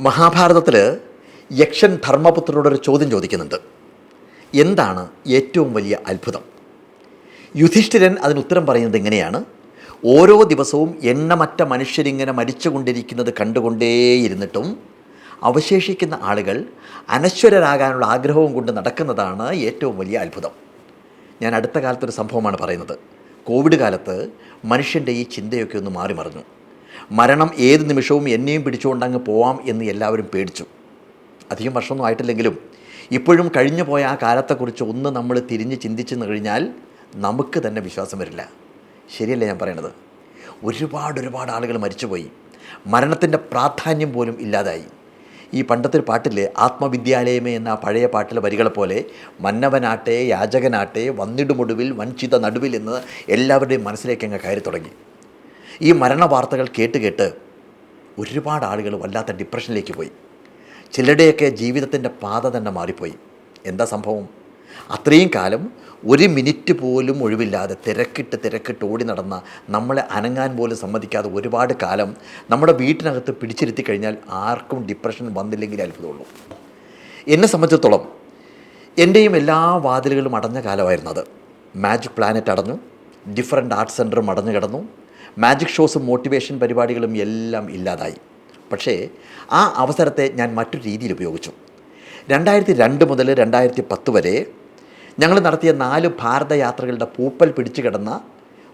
മഹാഭാരതത്തിൽ യക്ഷൻ ധർമ്മപുത്രരോട് ഒരു ചോദ്യം ചോദിക്കുന്നുണ്ട്. എന്താണ് ഏറ്റവും വലിയ അത്ഭുതം? യുധിഷ്ഠിരൻ അതിന് ഉത്തരം പറയുന്നത് എങ്ങനെയാണ് ഓരോ ദിവസവും എണ്ണമറ്റ മനുഷ്യരിങ്ങനെ മരിച്ചുകൊണ്ടിരിക്കുന്നത് കണ്ടുകൊണ്ടേയിരുന്നിട്ടും അവശേഷിക്കുന്ന ആളുകൾ അനശ്വരരാകാനുള്ള ആഗ്രഹവും കൊണ്ട് നടക്കുന്നതാണ് ഏറ്റവും വലിയ അത്ഭുതം. ഞാൻ അടുത്ത കാലത്തൊരു സംഭവമാണ് പറയുന്നത്. കോവിഡ് കാലത്ത് മനുഷ്യന്റെ ഈ ചിന്തയൊക്കെ ഒന്ന് മാറി മറിഞ്ഞു. മരണം ഏത് നിമിഷവും എന്നെയും പിടിച്ചുകൊണ്ട് അങ്ങ് പോവാം എന്ന് എല്ലാവരും പേടിച്ചു. അധികം വർഷമൊന്നും ആയിട്ടില്ലെങ്കിലും ഇപ്പോഴും കഴിഞ്ഞു പോയ ആ കാലത്തെക്കുറിച്ച് ഒന്ന് നമ്മൾ തിരിഞ്ഞ് ചിന്തിച്ചു കഴിഞ്ഞാൽ നമുക്ക് തന്നെ വിശ്വാസം വരില്ല. ശരിയല്ലേ ഞാൻ പറയണത്? ഒരുപാട് ഒരുപാട് ആളുകൾ മരിച്ചുപോയി. മരണത്തിന്റെ പ്രാധാന്യം പോലും ഇല്ലാതായി. ഈ പണ്ടത്തെ ഒരു പാട്ടില്ലേ ആത്മവിദ്യാലയമേ എന്ന പഴയ പാട്ടിലെ വരികളെ പോലെ മന്നവനാട്ടെ യാചകനാട്ടെ വന്നിടുമൊടുവിൽ വഞ്ചിത നടുവിൽ എന്ന് എല്ലാവരുടെയും മനസ്സിലേക്ക് അങ്ങ് കയറി തുടങ്ങി. ഈ മരണ വാർത്തകൾ കേട്ട് കേട്ട് ഒരുപാട് ആളുകൾ വല്ലാത്ത ഡിപ്രഷനിലേക്ക് പോയി. ചിലരുടെയൊക്കെ ജീവിതത്തിന്റെ പാത തന്നെ മാറിപ്പോയി. എന്താ സംഭവം? അത്രയും കാലം ഒരു മിനിറ്റ് പോലും ഒഴിവില്ലാതെ തിരക്കിട്ട് തിരക്കിട്ട് ഓടി നടന്ന നമ്മളെ അനങ്ങാൻ പോലും സമ്മതിക്കാതെ ഒരുപാട് കാലം നമ്മുടെ വീട്ടിനകത്ത് പിടിച്ചിരുത്തി കഴിഞ്ഞാൽ ആർക്കും ഡിപ്രഷൻ വന്നില്ലെങ്കിൽ അത്ഭുതമുള്ളൂ. എന്നെ സംബന്ധിച്ചിടത്തോളം എന്റെയും എല്ലാ വാതിലുകളും അടഞ്ഞ കാലമായിരുന്നത് മാജിക് പ്ലാനറ്റ് അടഞ്ഞു. ഡിഫറെന്റ് ആർട്ട് സെന്ററും അടഞ്ഞു കിടന്നു. മാജിക് ഷോസും മോട്ടിവേഷൻ പരിപാടികളും എല്ലാം ഇല്ലാതായി. പക്ഷേ ആ അവസരത്തെ ഞാൻ മറ്റൊരു രീതിയിൽ ഉപയോഗിച്ചു. രണ്ടായിരത്തി രണ്ട് മുതൽ രണ്ടായിരത്തി പത്ത് വരെ ഞങ്ങൾ നടത്തിയ നാല് ഭാരതയാത്രകളുടെ പൂപ്പൽ പിടിച്ചു കിടന്ന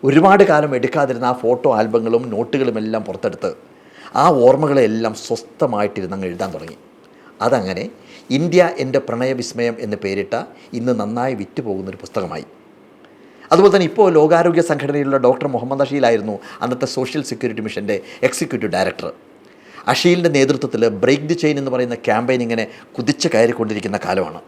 ഒരുപാട് കാലം എടുക്കാതിരുന്ന ആ ഫോട്ടോ ആൽബങ്ങളും നോട്ടുകളും എല്ലാം പുറത്തെടുത്ത് ആ ഓർമ്മകളെല്ലാം സ്വസ്ഥമായിട്ടിരുന്ന് എഴുതാൻ തുടങ്ങി. അതങ്ങനെ ഇന്ത്യ എന്റെ പ്രണയവിസ്മയം എന്ന് പേരിട്ട ഇന്ന് നന്നായി വിറ്റുപോകുന്നൊരു പുസ്തകമായി. അതുപോലെ തന്നെ ഇപ്പോൾ ലോകാരോഗ്യ സംഘടനയിലുള്ള ഡോക്ടർ മുഹമ്മദ് അഷീലായിരുന്നു അന്നത്തെ സോഷ്യൽ സെക്യൂരിറ്റി മിഷന്റെ എക്സിക്യൂട്ടീവ് ഡയറക്ടർ അഷീലിന്റെ നേതൃത്വത്തിൽ ബ്രേക്ക് ദി ചെയിൻ എന്ന് പറയുന്ന ക്യാമ്പയിൻ ഇങ്ങനെ കുതിച്ച് കയറിക്കൊണ്ടിരിക്കുന്ന കാലമാണ്.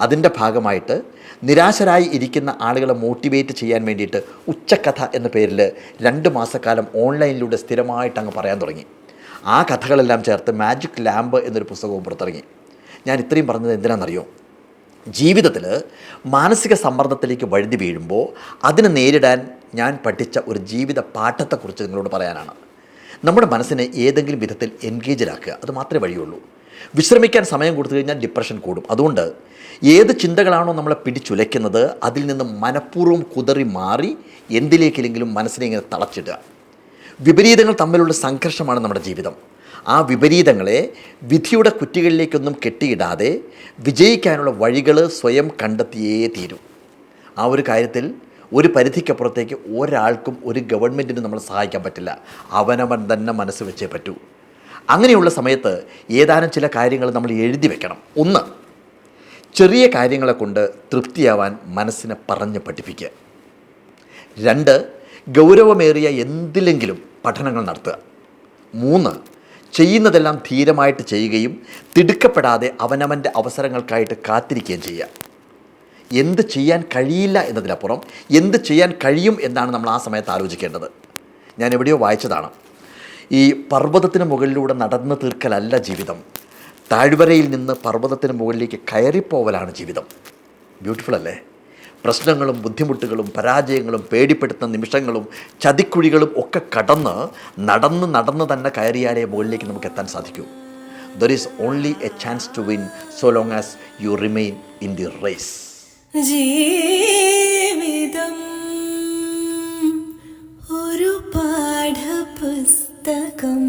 അതിന്റെ ഭാഗമായിട്ട് നിരാശരായി ഇരിക്കുന്ന ആളുകളെ മോട്ടിവേറ്റ് ചെയ്യാൻ വേണ്ടിയിട്ട് ഉച്ചക്കഥ എന്ന പേരിൽ രണ്ട് മാസക്കാലം ഓൺലൈനിലൂടെ സ്ഥിരമായിട്ട് അങ്ങ് പറയാൻ തുടങ്ങി. ആ കഥകളെല്ലാം ചേർത്ത് മാജിക് ലാമ്പ് എന്നൊരു പുസ്തകവും പുറത്തിറങ്ങി. ഞാൻ ഇത്രയും പറഞ്ഞത് എന്തിനാണെന്നറിയോ? ജീവിതത്തിൽ മാനസിക സമ്മർദ്ദത്തിലേക്ക് വഴുതി വീഴുമ്പോൾ അതിനെ നേരിടാൻ ഞാൻ പഠിച്ച ഒരു ജീവിത പാഠത്തെക്കുറിച്ച് നിങ്ങളോട് പറയാനാണ്. നമ്മുടെ മനസ്സിനെ ഏതെങ്കിലും വിധത്തിൽ എൻഗേജിലാക്കുക അത് മാത്രമേ വഴിയുള്ളൂ. വിശ്രമിക്കാൻ സമയം കൊടുത്തു കഴിഞ്ഞാൽ ഡിപ്രഷൻ കൂടും. അതുകൊണ്ട് ഏത് ചിന്തകളാണോ നമ്മളെ പിടിച്ചുലയ്ക്കുന്നത് അതിൽ നിന്ന് മനഃപൂർവം കുതറി മാറി എന്തിലേക്കെങ്കിലും മനസ്സിനെ ഇങ്ങനെ തളച്ചിടുക. വിപരീതങ്ങൾ തമ്മിലുള്ള സംഘർഷമാണ് നമ്മുടെ ജീവിതം. ആ വിപരീതങ്ങളെ വിധിയുടെ കുറ്റികളിലേക്കൊന്നും കെട്ടിയിടാതെ വിജയിക്കാനുള്ള വഴികൾ സ്വയം കണ്ടെത്തിയേ തീരൂ. ആ ഒരു കാര്യത്തിൽ ഒരു പരിധിക്കപ്പുറത്തേക്ക് ഒരാൾക്കും ഒരു ഗവൺമെന്റിനും നമ്മൾ സഹായിക്കാൻ പറ്റില്ല. അവനവൻ തന്നെ മനസ്സ് വെച്ചേ പറ്റൂ. അങ്ങനെയുള്ള സമയത്ത് ഏതാനും ചില കാര്യങ്ങൾ നമ്മൾ എഴുതി വെക്കണം. ഒന്ന് ചെറിയ കാര്യങ്ങളെ കൊണ്ട് തൃപ്തിയാവാൻ മനസ്സിനെ പറഞ്ഞ് പഠിപ്പിക്കുക. രണ്ട് ഗൗരവമേറിയ എന്തിലെങ്കിലും പഠനങ്ങൾ നടത്തുക. മൂന്ന് ചെയ്യുന്നതെല്ലാം ധീരമായിട്ട് ചെയ്യുകയും തിടുക്കപ്പെടാതെ അവനവന്റെ അവസരങ്ങൾക്കായിട്ട് കാത്തിരിക്കുകയും ചെയ്യുക. എന്ത് ചെയ്യാൻ കഴിയില്ല എന്നതിനപ്പുറം എന്ത് ചെയ്യാൻ കഴിയും എന്നാണ് നമ്മൾ ആ സമയത്ത് ആലോചിക്കേണ്ടത്. ഞാൻ എവിടെയോ വായിച്ചതാണ്. ഈ പർവതത്തിന് മുകളിലൂടെ നടന്നു തീർക്കലല്ല ജീവിതം. താഴ്വരയിൽ നിന്ന് പർവതത്തിന് മുകളിലേക്ക് കയറിപ്പോവലാണ് ജീവിതം. ബ്യൂട്ടിഫുൾ അല്ലേ? പ്രശ്നങ്ങളും ബുദ്ധിമുട്ടുകളും പരാജയങ്ങളും പേടിപ്പെടുത്തുന്ന നിമിഷങ്ങളും ചതിക്കുഴികളും ഒക്കെ കടന്ന് നടന്ന് നടന്ന് തന്നെ കയറിയാലേ മുകളിലേക്ക് നമുക്ക് എത്താൻ സാധിക്കൂ. There is only a chance to win so long as you remain in the race ജീവിതം ഒരു പാഠപുസ്തകം.